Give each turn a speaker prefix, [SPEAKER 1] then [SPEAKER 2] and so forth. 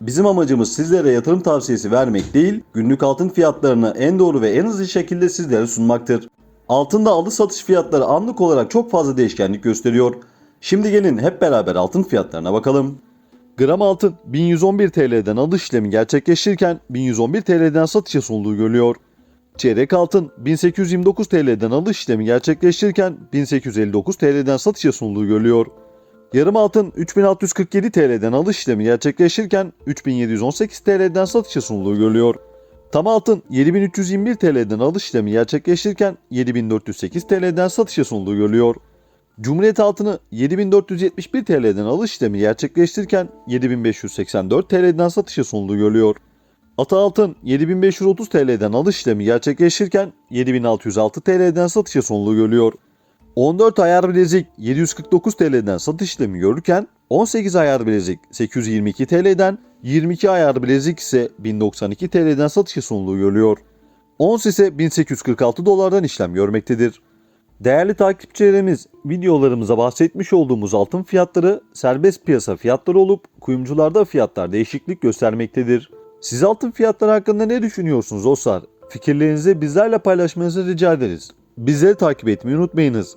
[SPEAKER 1] bizim amacımız sizlere yatırım tavsiyesi vermek değil, günlük altın fiyatlarını en doğru ve en hızlı şekilde sizlere sunmaktır. Altında alış satış fiyatları anlık olarak çok fazla değişkenlik gösteriyor. Şimdi gelin hep beraber altın fiyatlarına bakalım. Gram altın 1111 TL'den alış işlemi gerçekleştirirken 1111 TL'den satışa sunulduğu görülüyor. Çeyrek altın 1829 TL'den alış işlemi gerçekleştirirken 1859 TL'den satışa sunulduğu görülüyor. Yarım altın 3647 TL'den alış işlemi gerçekleştirirken 3718 TL'den satışa sunulduğu görülüyor. Tam altın 7321 TL'den alış işlemi gerçekleştirirken 7408 TL'den satışa sunulduğu görülüyor. Cumhuriyet altını 7471 TL'den alış işlemi gerçekleştirirken 7584 TL'den satışa sunulduğu görülüyor. Ata altın 7530 TL'den alış işlemi gerçekleştirirken 7606 TL'den satışa sunulduğu görülüyor. 14 ayar bilezik 749 TL'den satış işlemi görürken 18 ayar bilezik 822 TL'den 22 ayar bilezik ise 1092 TL'den satışa sunulduğu görülüyor. Ons ise 1846 dolardan işlem görmektedir. Değerli takipçilerimiz, videolarımıza bahsetmiş olduğumuz altın fiyatları serbest piyasa fiyatları olup kuyumcularda fiyatlar değişiklik göstermektedir. Siz altın fiyatları hakkında ne düşünüyorsunuz dostlar? Fikirlerinizi bizlerle paylaşmanızı rica ederiz. Bizleri takip etmeyi unutmayınız.